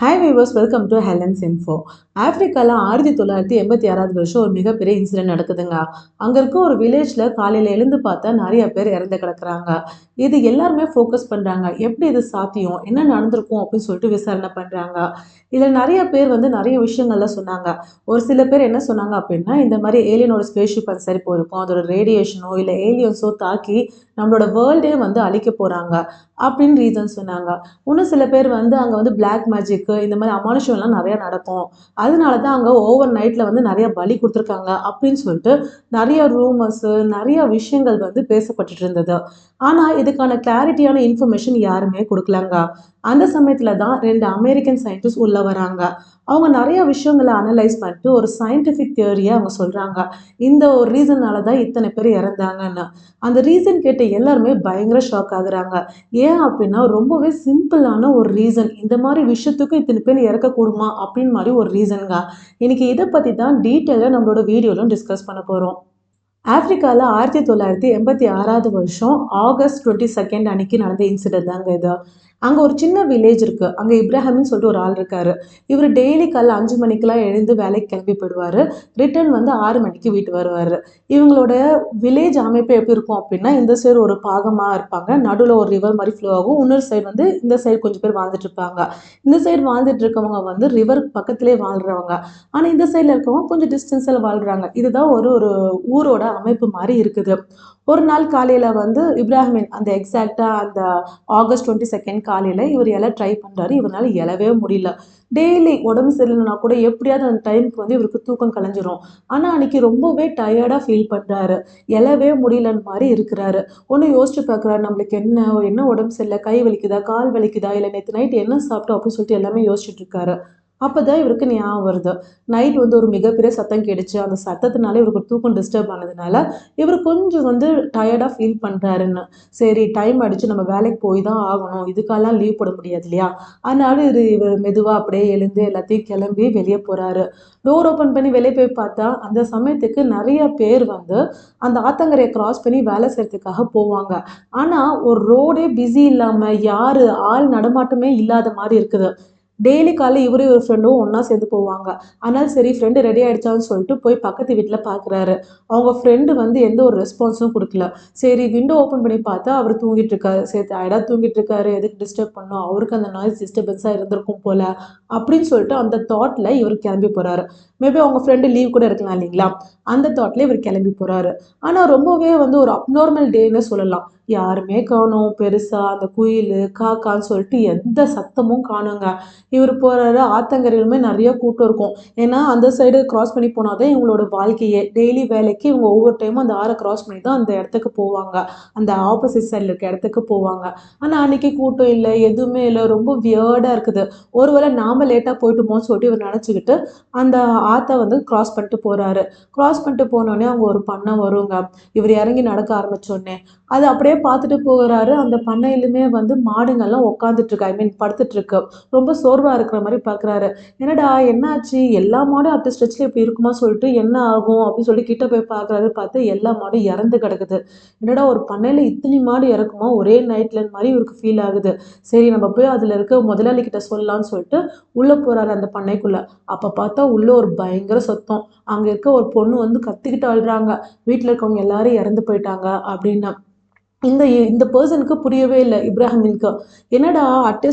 Hi viewers welcome to Helen's info ஆஃப்ரிக்காவில் ஆயிரத்தி தொள்ளாயிரத்தி எண்பத்தி ஆறாவது வருஷம் ஒரு மிகப்பெரிய இன்சிடென்ட் நடக்குதுங்க. அங்கே இருக்க ஒரு வில்லேஜில் காலையில் எழுந்து பார்த்தா நிறைய பேர் இறந்து கிடக்குறாங்க. இது எல்லாருமே ஃபோக்கஸ் பண்ணுறாங்க எப்படி இது சாத்தியம்? என்ன நடந்திருக்கும் அப்படின்னு சொல்லிட்டு விசாரணை பண்ணுறாங்க இதில் நிறைய பேர் வந்து நிறைய விஷயங்கள்லாம் சொன்னாங்க. ஒரு சில பேர் என்ன சொன்னாங்க அப்படின்னா இந்த மாதிரி ஏலியனோட ஸ்பேஸ்ஷிப் அது சரி போயிருக்கும். அதோட ரேடியேஷனோ இல்லை ஏலியன்ஸோ தாக்கி நம்மளோட வேர்ல்டே வந்து அழிக்க போகிறாங்க அப்படின்னு ரீசன் சொன்னாங்க. இன்னும் சில பேர் வந்து அங்கே வந்து பிளாக் மேஜிக்கு இந்த மாதிரி அமானுஷம்லாம் நிறையா நடக்கும். அதனால தான் அங்கே ஓவர் நைட்டில் வந்து நிறைய பலி கொடுத்துருக்காங்க அப்படின்னு சொல்லிட்டு நிறைய ரூமர்ஸு நிறைய விஷயங்கள் வந்து பேசப்பட்டுட்டு இருந்தது. ஆனால் இதுக்கான கிளாரிட்டியான இன்ஃபர்மேஷன் யாருமே கொடுக்கலங்க. அந்த சமயத்தில் தான் ரெண்டு அமெரிக்கன் சயின்டிஸ்ட் உள்ளே வராங்க. அவங்க நிறைய விஷயங்களை அனலைஸ் பண்ணிட்டு ஒரு சயின்டிஃபிக் தியரியை அவங்க சொல்கிறாங்க இந்த ஒரு ரீசனால தான் இத்தனை பேர் இறந்தாங்கன்னு. அந்த ரீசன் கேட்ட எல்லாருமே பயங்கர ஷாக் ஆகுறாங்க. ஏன் அப்படின்னா ரொம்பவே சிம்பிளான ஒரு ரீசன் இந்த மாதிரி விஷயத்துக்கும் இத்தனை பேர் இறக்கக்கூடுமா? அப்படின்னு மாதிரி ஒரு ரீசனுங்க இன்னைக்கு இதை பற்றி தான் டீட்டெயிலாக நம்மளோட வீடியோவிலும் டிஸ்கஸ் பண்ண போகிறோம் ஆப்பிரிக்காவில் ஆயிரத்தி தொள்ளாயிரத்தி எண்பத்தி ஆறாவது வருஷம் ஆகஸ்ட் டுவெண்ட்டி செகண்ட் அன்னைக்கு நடந்த இன்சிடென்ட் தாங்க இது. அங்கே ஒரு சின்ன வில்லேஜ் இருக்குது அங்கே இப்ராஹிம்னு சொல்லிட்டு ஒரு ஆள் இருக்கார். இவர் டெய்லி காலைல அஞ்சு மணிக்கெலாம் எழுந்து வேலைக்கு கிளம்பி போயிடுவார் ரிட்டர்ன் வந்து ஆறு மணிக்கு வீட்டு வருவார். இவங்களோட வில்லேஜ் அமைப்பு எப்படி இருக்கும் அப்படின்னா இந்த சைடு ஒரு பாகமாக இருப்பாங்க. நடுவில் ஒரு ரிவர் மாதிரி ஃப்ளோ ஆகும். இன்னொரு சைடு வந்து இந்த சைடு கொஞ்சம் பேர் வாழ்ந்துட்டு இருப்பாங்க. இந்த சைடு வாழ்ந்துட்டு இருக்கவங்க வந்து ரிவர் பக்கத்திலே வாழ்கிறவங்க ஆனால் இந்த சைடில் இருக்கவங்க கொஞ்சம் டிஸ்டன்ஸில் வாழ்கிறாங்க இதுதான் ஒரு ஒரு ஊரோட அமைப்பு மாதிரி இருக்குது. ஒரு நாள் காலையில் வந்து இப்ராஹிமின் அந்த எக்ஸாக்டாக அந்த ஆகஸ்ட் டுவெண்ட்டி செகண்ட் காலையில் இவர் எல்லாம் ட்ரை பண்ணுறாரு இவரால் எழவே முடியல. டெய்லி உடம்பு சரியில்லைனா கூட எப்படியாவது அந்த டைமுக்கு வந்து இவருக்கு தூக்கம் கலைஞ்சிரும். ஆனால் அன்னைக்கு ரொம்பவே டயர்டாக ஃபீல் பண்ணுறாரு எழவே முடியலன்னு மாதிரி இருக்கிறாரு. ஒன்று யோசிச்சு பார்க்குறாரு நம்மளுக்கு என்ன என்ன உடம்பு சரியில்லை கை வலிக்குதா கால் வலிக்குதா இல்லை நேற்று நைட் என்ன சாப்பிட்டோம் அப்படின்னு சொல்லிட்டு எல்லாமே யோசிச்சுட்டு இருக்காரு. அப்போ தான் இவருக்கு ஞாபகம் வருது. நைட் வந்து ஒரு மிகப்பெரிய சத்தம் கேடுச்சு அந்த சத்தத்தினால இவருக்கு தூக்கம் டிஸ்டர்ப் ஆனதுனால இவர் கொஞ்சம் வந்து டயர்டாக ஃபீல் பண்ணுறாருன்னு சரி டைம் அடித்து நம்ம வேலைக்கு போய் தான் ஆகணும். இதுக்கெல்லாம் லீவ் போட முடியாது இல்லையா? அதனால இது இவர் மெதுவாக அப்படியே எழுந்து எல்லாத்தையும் கிளம்பி வெளியே போகிறாரு டோர் ஓப்பன் பண்ணி வெளியே போய் பார்த்தா அந்த சமயத்துக்கு நிறைய பேர் வந்து அந்த ஆத்தங்கரையை கிராஸ் பண்ணி வேலை செய்கிறதுக்காக போவாங்க. ஆனால் ஒரு ரோடே பிஸி இல்லாமல் யார் ஆள் நடமாட்டமே இல்லாத மாதிரி இருக்குது. டெய்லி காலையில் இவரும் இவர் ஃப்ரெண்டும் ஒன்றா சேர்ந்து போவாங்க. ஆனால் சரி ஃப்ரெண்டு ரெடி ஆகிடுச்சான்னு சொல்லிட்டு போய் பக்கத்து வீட்டில் பார்க்குறாரு அவங்க ஃப்ரெண்டு வந்து எந்த ஒரு ரெஸ்பான்ஸும் கொடுக்கல. சரி விண்டோ ஓப்பன் பண்ணி பார்த்தா அவர் தூங்கிட்டு இருக்காரு. சரி டயர்டாக தூங்கிட்டு இருக்காரு. எதுக்கு டிஸ்டர்ப் பண்ணோம் அவருக்கு அந்த நாய்ஸ் டிஸ்டர்பன்ஸாக இருந்திருக்கும் போல. அப்படின்னு சொல்லிட்டு அந்த தாட்டில் இவர் கிளம்பி போகிறாரு மேபி அவங்க ஃப்ரெண்டு லீவ் கூட இருக்கலாம் இல்லைங்களா? அந்த தாட்டில் இவர் கிளம்பி போகிறாரு ஆனால் ரொம்பவே வந்து ஒரு அப்நார்மல் டேன்னு சொல்லலாம். யாருமே காணும். பெருசாக அந்த குயில் காக்கான்னு சொல்லிட்டு எந்த சத்தமும் காணுங்க. இவர் போகிறாரு ஆத்தங்கரையிலுமே நிறைய கூட்டம் இருக்கும். ஏன்னா அந்த சைடு கிராஸ் பண்ணி போனால் தான் இவங்களோட வாழ்க்கையே. டெய்லி வேலைக்கு இவங்க ஒவ்வொரு டைமும் அந்த ஆறை கிராஸ் பண்ணி தான் அந்த இடத்துக்கு போவாங்க. அந்த ஆப்போசிட் சைடில் இருக்க இடத்துக்கு போவாங்க. ஆனால் அன்னைக்கு கூட்டம் இல்லை எதுவுமே இல்லை. ரொம்ப வியர்டாக இருக்குது. ஒருவேளை நாம் லேட்டாக போயிட்டுமோன்னு சொல்லிட்டு இவர் நினச்சிக்கிட்டு அந்த ஆற்றை வந்து கிராஸ் பண்ணிட்டு போகிறாரு கிராஸ் பண்ணிட்டு போனோடனே அவங்க ஒரு பண்ணை வருங்க. இவர் இறங்கி நடக்க ஆரம்பிச்சோடனே அது அப்படியே பார்த்துட்டு போகிறாரு. அந்த பண்ணையிலுமே வந்து மாடுங்கள்லாம் உட்காந்துட்டு இருக்கு ஐ மீன் படுத்துட்டு இருக்கு ரொம்ப சோர்வாக இருக்கிற மாதிரி பார்க்குறாரு. என்னடா என்னாச்சு? எல்லா மாடும் அடுத்த ஸ்ட்ரெச்சில் இப்படி இருக்குமா சொல்லிட்டு என்ன ஆகும் அப்படின்னு சொல்லி கிட்ட போய் பார்க்குறாரு. பார்த்து எல்லா மாடும் இறந்து கிடக்குது. என்னடா ஒரு பண்ணையில் இத்தனை மாடு இறக்குமா? ஒரே நைட்ல மாதிரி இவருக்கு ஃபீல் ஆகுது. சரி நம்ம போய் அதில் இருக்க முதலாளி கிட்ட சொல்லலாம்னு சொல்லிட்டு உள்ளே போகிறாரு அந்த பண்ணைக்குள்ளே. அப்போ பார்த்தா உள்ளே ஒரு பயங்கர சத்தம். அங்கே இருக்க ஒரு பொண்ணு வந்து கத்திக்கிட்டு அழுறாங்க. வீட்டில் இருக்கவங்க எல்லாரும் இறந்து போயிட்டாங்க அப்படின்னா. இந்த இந்த பர்சனுக்கு புரியவே இல்லை இப்ராஹிமின்க்கு என்னடா அட்ட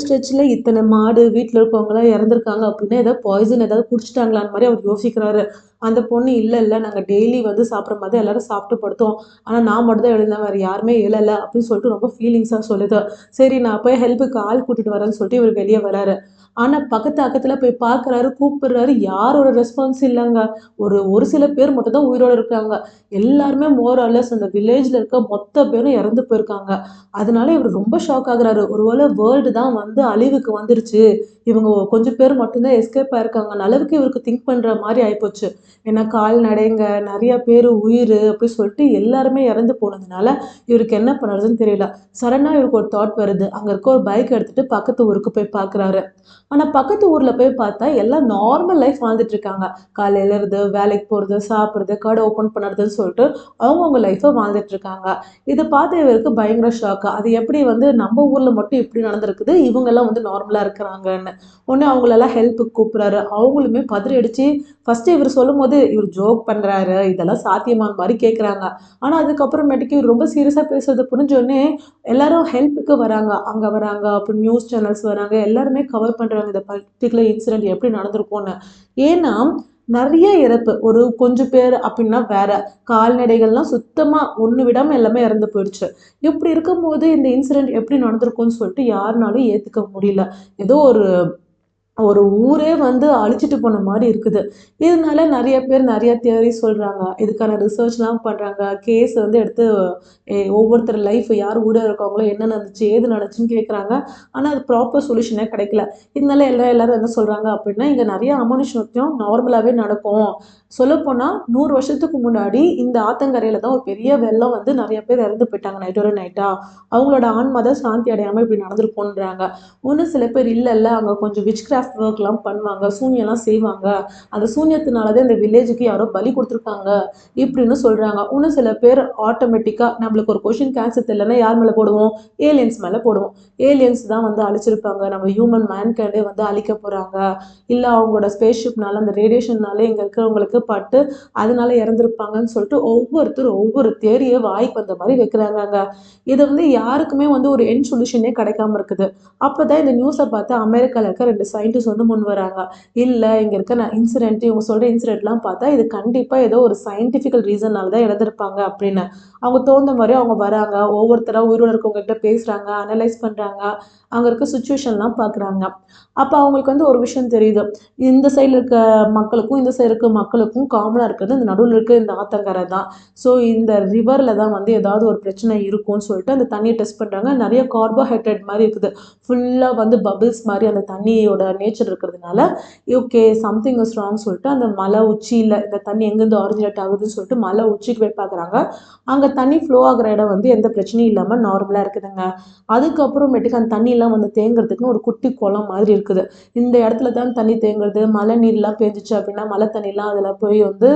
இத்தனை மாடு வீட்டில் இருக்கவங்களாம் இறந்துருக்காங்க அப்படின்னா ஏதாவது பாய்சன் ஏதாவது குடிச்சிட்டாங்களான்னு மாதிரி அவர் யோசிக்கிறாரு. அந்த பொண்ணு இல்லை இல்லை நாங்கள் டெய்லி வந்து சாப்பிட்ற மாதிரி எல்லாரும் சாப்பிட்டு படுத்தோம். ஆனால் நான் மட்டும் தான் எழுந்தேன் வேறு யாருமே எழலை அப்படின்னு சொல்லிட்டு ரொம்ப ஃபீலிங்ஸாக சொல்லுது. சரி நான் போய் ஹெல்ப்புக்கு ஆள் கூட்டிகிட்டு வரேன்னு சொல்லிட்டு இவர் வெளியே வராரு. ஆனால் பக்கத்து அக்கத்தில் போய் பார்க்குறாரு கூப்பிடுறாரு. யாரோட ரெஸ்பான்ஸ் இல்லைங்க. ஒரு ஒரு சில பேர் மட்டும் தான் உயிரோடு இருக்காங்க. எல்லாருமே மோர் அந்த வில்லேஜில் இருக்க மொத்த பேரும் இறந்து போயிருக்காங்க. அதனால இவர் ரொம்ப ஷாக் ஆகுறாரு. ஒருவேளை வேர்ல்டு தான் வந்து அழிவுக்கு வந்துருச்சு. இவங்க கொஞ்சம் பேர் மட்டும்தான் எஸ்கேப் ஆயிருக்காங்க. அளவுக்கு இவருக்கு திங்க் பண்ணுற மாதிரி ஆயிப்போச்சு. ஏன்னா கால்நடைங்க நிறைய பேர் உயிர் அப்படி சொல்லிட்டு எல்லாருமே இறந்து போனதுனால இவருக்கு என்ன பண்ணுறதுன்னு தெரியல. சடனாக இவருக்கு ஒரு தாட் வருது. அங்கே இருக்க ஒரு பைக் எடுத்துகிட்டு பக்கத்து ஊருக்கு போய் பார்க்குறாரு. ஆனால் பக்கத்து ஊரில் போய் பார்த்தா எல்லாம் நார்மல் லைஃப் வாழ்ந்துட்டு இருக்காங்க. காலையில் இருந்து வேலைக்கு போகிறது சாப்பிட்றது கடை ஓப்பன் பண்ணுறதுன்னு சொல்லிட்டு அவங்கவுங்க லைஃப்பை வாழ்ந்துட்டு இருக்காங்க. இதை பார்த்து இவருக்கு பயங்கர ஷாக்கு அது எப்படி வந்து நம்ம ஊரில் மட்டும் இப்படி நடந்திருக்குது? இவங்கெல்லாம் வந்து நார்மலாக இருக்கிறாங்கன்னு. உடனே அவங்களெல்லாம் ஹெல்ப்புக்கு கூப்பிட்றாரு. அவங்களுமே பதறி அடித்து ஃபஸ்ட்டு இவர் சொல்லும் போது இவர் ஜோக் பண்ணுறாரு இதெல்லாம் சாத்தியமான மாதிரி கேட்குறாங்க ஆனால் அதுக்கப்புறமேட்டுக்கு இவர் ரொம்ப சீரியஸாக பேசுறது புரிஞ்சோடனே எல்லாரும் ஹெல்ப்புக்கு வராங்க. அங்கே வராங்க அப்புறம் நியூஸ் சேனல்ஸ் வராங்க. எல்லாருமே கவர் பண்ணுறாங்க இந்த பர்டிகுலர் இன்சிடென்ட் எப்படி நடந்திருக்கும்னு. ஏன்னா நிறைய இறப்பு. ஒரு கொஞ்சம் பேர் அப்படின்னா வேற. கால்நடைகள்லாம் சுத்தமாக ஒன்று விடாமல் எல்லாமே இறந்து போயிடுச்சு. இப்படி இருக்கும்போது இந்த இன்சிடென்ட் எப்படி நடந்திருக்கும்னு சொல்லிட்டு யாருனாலும் ஏற்றுக்க முடியல. ஏதோ ஒரு ஒரு ஊரே வந்து அழிச்சிட்டு போன மாதிரி இருக்குது. இதனால நிறைய பேர் நிறைய தியரி சொல்கிறாங்க இதுக்கான ரிசர்ச்லாம் பண்ணுறாங்க கேஸ் வந்து எடுத்து ஒவ்வொருத்தர் லைஃப் யார் ஊட இருக்காங்களோ என்ன நடந்துச்சு ஏது நடந்துச்சுன்னு கேட்குறாங்க ஆனால் அது ப்ராப்பர் சொல்யூஷனே கிடைக்கல. இதனால எல்லாரும் எல்லோரும் என்ன சொல்கிறாங்க அப்படின்னா இங்கே நிறைய அமனுஷத்தையும் நார்மலாகவே நடக்கும். சொல்லப்போனால் நூறு வருஷத்துக்கு முன்னாடி இந்த ஆத்தங்கரையில் தான் ஒரு பெரிய வெள்ளம் வந்து நிறைய பேர் இறந்து போயிட்டாங்க நைட்டோட நைட்டாக அவங்களோட ஆன்மா தான் சாந்தி அடையாமல் இப்படி நடந்திருக்குன்றாங்க ஒன்றும் சில பேர் இல்லை இல்லை அங்கே கொஞ்சம் விச் கிராஃப்ட் ஒர்க்லாம் பண்ணுவாங்க சூன்யம்லாம் செய்வாங்க. அந்த சூன்யத்தினால தான் இந்த வில்லேஜுக்கு யாரோ பலி கொடுத்துருக்காங்க இப்படின்னு சொல்கிறாங்க இன்னும் சில பேர் ஆட்டோமேட்டிக்காக நம்மளுக்கு ஒரு கொஷின் கேன்சர் தெரியலன்னா யார் மேலே போடுவோம்? ஏலியன்ஸ் மேலே போடுவோம். ஏலியன்ஸ் தான் வந்து அழிச்சிருப்பாங்க. நம்ம ஹியூமன் மேன்கைண்டே வந்து அழிக்க போகிறாங்க இல்லை அவங்களோட ஸ்பேஸ்ஷிப்னால அந்த ரேடியேஷன்னால இங்கே இருக்கிறவங்களுக்கு பட்டு அதனால இறந்துருப்பாங்கன்னு சொல்லிட்டு ஒவ்வொருத்தரும் ஒவ்வொரு தேரியை வாய்க்கு வந்த மாதிரி வைக்கிறாங்க இது வந்து யாருக்குமே வந்து ஒரு என் சொல்யூஷனே கிடைக்காம இருக்குது. அப்போ தான் இந்த நியூஸை பார்த்து அமெரிக்காவில் இருக்க ரெண்டு சயின்டிஸ்ட் வந்து முன் வராங்க. இல்லை இங்கே இருக்க இன்சிடென்ட் இவங்க சொல்கிற இன்சிடென்ட்லாம் பார்த்தா இது கண்டிப்பாக ஏதோ ஒரு சயின்டிஃபிக்கல் ரீசனால் தான் இறந்துருப்பாங்க அப்படின்னு. அவங்க தோந்த மாதிரி அவங்க வராங்க. ஒவ்வொருத்தராக உயிரோடு இருக்கவங்ககிட்ட பேசுகிறாங்க அனலைஸ் பண்ணுறாங்க அங்கே இருக்க சுச்சுவேஷன்லாம் பார்க்குறாங்க. அப்போ அவங்களுக்கு வந்து ஒரு விஷயம் தெரியுது. இந்த சைடில் இருக்க மக்களுக்கும் இந்த சைடு இருக்க மக்களுக்கும் காமனாக இருக்கிறது இந்த நடுவில் இருக்க இந்த ஆத்தங்கரை தான். ஸோ இந்த ரிவரில் தான் வந்து ஏதாவது ஒரு பிரச்சனை இருக்கும்னு சொல்லிட்டு அந்த தண்ணியை டெஸ்ட் பண்ணுறாங்க நிறைய கார்போஹைட்ரேட் மாதிரி இருக்குது. ஃபுல்லாக வந்து பபிள்ஸ் மாதிரி அந்த தண்ணியோட நேச்சர் இருக்கிறதுனால ஓகே சம்திங் இஸ் ராங் சொல்லிட்டு அந்த மலை உச்சியில் இந்த தண்ணி எங்கேருந்து ஆரிஜினேட் ஆகுதுன்னு சொல்லிட்டு மலை உச்சிக்கு போய் பார்க்குறாங்க. அங்கே தண்ணி ஃப்ளோ ஆகுற இடம் வந்து எந்த பிரச்சனையும் இல்லாமல் நார்மலாக இருக்குதுங்க. அதுக்கப்புறமேட்டுக்கு அந்த தண்ணியெல்லாம் வந்து தேங்குறதுக்குன்னு ஒரு குட்டி குளம் மாதிரி இருக்குது. இந்த இடத்துல தான் தண்ணி தேங்குறது மழை நீர்லாம் பேஞ்சிச்சு அப்படின்னா மழை தண்ணிலாம் அதில் போய் வந்து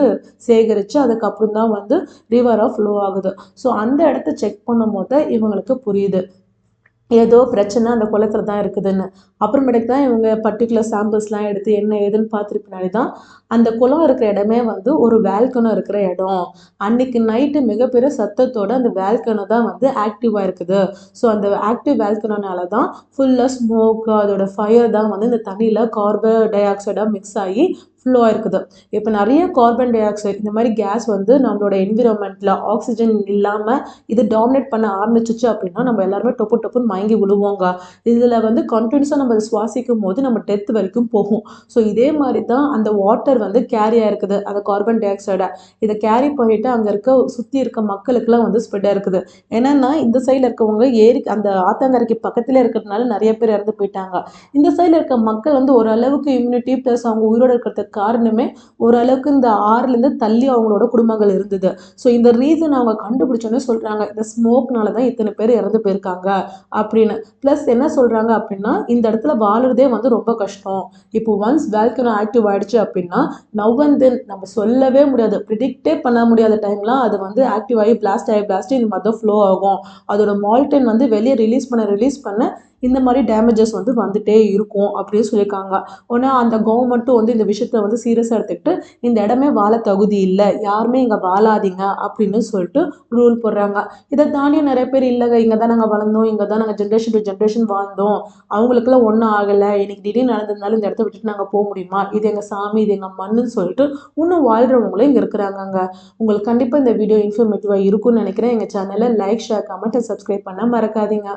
சேகரித்து அதுக்கப்புறம் தான் வந்து ரிவராக ஃப்ளோ ஆகுது. ஸோ அந்த இடத்த செக் பண்ணும் போது இவங்களுக்கு புரியுது. ஏதோ பிரச்சனை அந்த குளத்துல தான் இருக்குதுன்னு. அப்புறமேட்டுக்கு தான் இவங்க பர்டிகுலர் சாம்பிள்ஸ்லாம் எடுத்து என்ன ஏதுன்னு பார்த்துட்டு பின்னாடி தான் அந்த குளம் இருக்கிற இடமே வந்து ஒரு வேல்கனோ இருக்கிற இடம். அன்னைக்கு நைட்டு மிகப்பெரிய சத்தத்தோட அந்த வேல்கனோ தான் வந்து ஆக்டிவாக இருக்குது. ஸோ அந்த ஆக்டிவ் வேல்கனோனால தான் ஃபுல்லாக ஸ்மோக் அதோட ஃபயர் தான் வந்து இந்த தண்ணியில் கார்பன் டை ஆக்சைடாக மிக்ஸ் ஆகி ஃப்ளோ ஆயிருக்குது இப்போ நிறைய கார்பன் டை ஆக்சைடு இந்த மாதிரி கேஸ் வந்து நம்மளோட என்விரான்மெண்ட்டில் ஆக்சிஜன் இல்லாமல் இது டாமினேட் பண்ண ஆரம்பிச்சிச்சு அப்படின்னா நம்ம எல்லாருமே டொப்பு டொப்புன்னு மயங்கி விழுவோங்க. இதில் வந்து கண்டினியூஸாக நம்ம அதை சுவாசிக்கும் போது நம்ம டெத் வரைக்கும் போகும். ஸோ இதே மாதிரி தான் அந்த வாட்டர் வந்து கேரி ஆயிருக்குது. அந்த கார்பன் டை ஆக்சைடை இதை கேரி பண்ணிட்டு அங்கே இருக்க சுற்றி இருக்க மக்களுக்குலாம் வந்து ஸ்ப்ரெட் இருக்குது என்னென்னா இந்த சைடில் இருக்கவங்க ஏரி அந்த ஆத்தங்கரைக்கு பக்கத்தில் இருக்கிறதுனால நிறைய பேர் இறந்து போயிட்டாங்க. இந்த சைடில் இருக்க மக்கள் வந்து ஓரளவுக்கு இம்யூனிட்டி ப்ளஸ் அவங்க உயிரோட இருக்கிறதுக்கு காரணமே ஓரளவுக்கு இந்த ஆறுலேருந்து தள்ளி அவங்களோட குடும்பங்கள் இருந்தது. ஸோ இந்த ரீசன் அவங்க கண்டுபிடிச்சோன்னே சொல்கிறாங்க இந்த ஸ்மோக்னால தான் இத்தனை பேர் இறந்து போயிருக்காங்க. அப்படின்னு. ப்ளஸ் என்ன சொல்கிறாங்க அப்படின்னா இந்த இடத்துல வாழுறதே வந்து ரொம்ப கஷ்டம். இப்போ ஒன்ஸ் வேல்கனோ ஆக்டிவ் ஆகிடுச்சு அப்படின்னா நவ் அண்ட் தென் நம்ம சொல்லவே முடியாது. ப்ரிடிக்டே பண்ண முடியாத டைம்லாம் அது வந்து ஆக்டிவ் ஆகி பிளாஸ்ட் ஆகி பிளாஸ்ட் இந்த மாதிரி தான் ஃப்ளோ ஆகும். அதோட மால்டன் வந்து வெளியே ரிலீஸ் பண்ண ரிலீஸ் பண்ண இந்த மாதிரி டேமேஜஸ் வந்து வந்துட்டே இருக்கும் அப்படின்னு சொல்லியிருக்காங்க. ஒன்று அந்த கவர்மெண்ட்டும் வந்து இந்த விஷயத்த வந்து சீரியஸாக எடுத்துக்கிட்டு இந்த இடமே வாழ தகுதி இல்லை யாருமே இங்கே வாழாதீங்க அப்படின்னு சொல்லிட்டு ரூல் போடுறாங்க. இதை தாண்டி நிறைய பேர் இல்லைங்க இங்கே தான் நாங்கள் வளர்ந்தோம் இங்கே தான் நாங்கள் ஜென்ரேஷன் டு ஜென்ரேஷன் வாழ்ந்தோம். அவங்களுக்குலாம் ஒன்றும் ஆகலை. இன்னைக்கு திடீர்னு நடந்ததுனால இந்த இடத்த விட்டுட்டு நாங்கள் போக முடியுமா? இது எங்கள் சாமி இது எங்கள் மண்ணுன்னு சொல்லிட்டு இன்னும் வாழ்கிறவங்களும் இங்கே இருக்கிறாங்கங்க. உங்களுக்கு கண்டிப்பாக இந்த வீடியோ இன்ஃபர்மேட்டிவாக இருக்கும்னு நினைக்கிறேன். எங்கள் சேனலை லைக் ஷேர் கமெண்ட் சப்ஸ்கிரைப் பண்ண மறக்காதீங்க.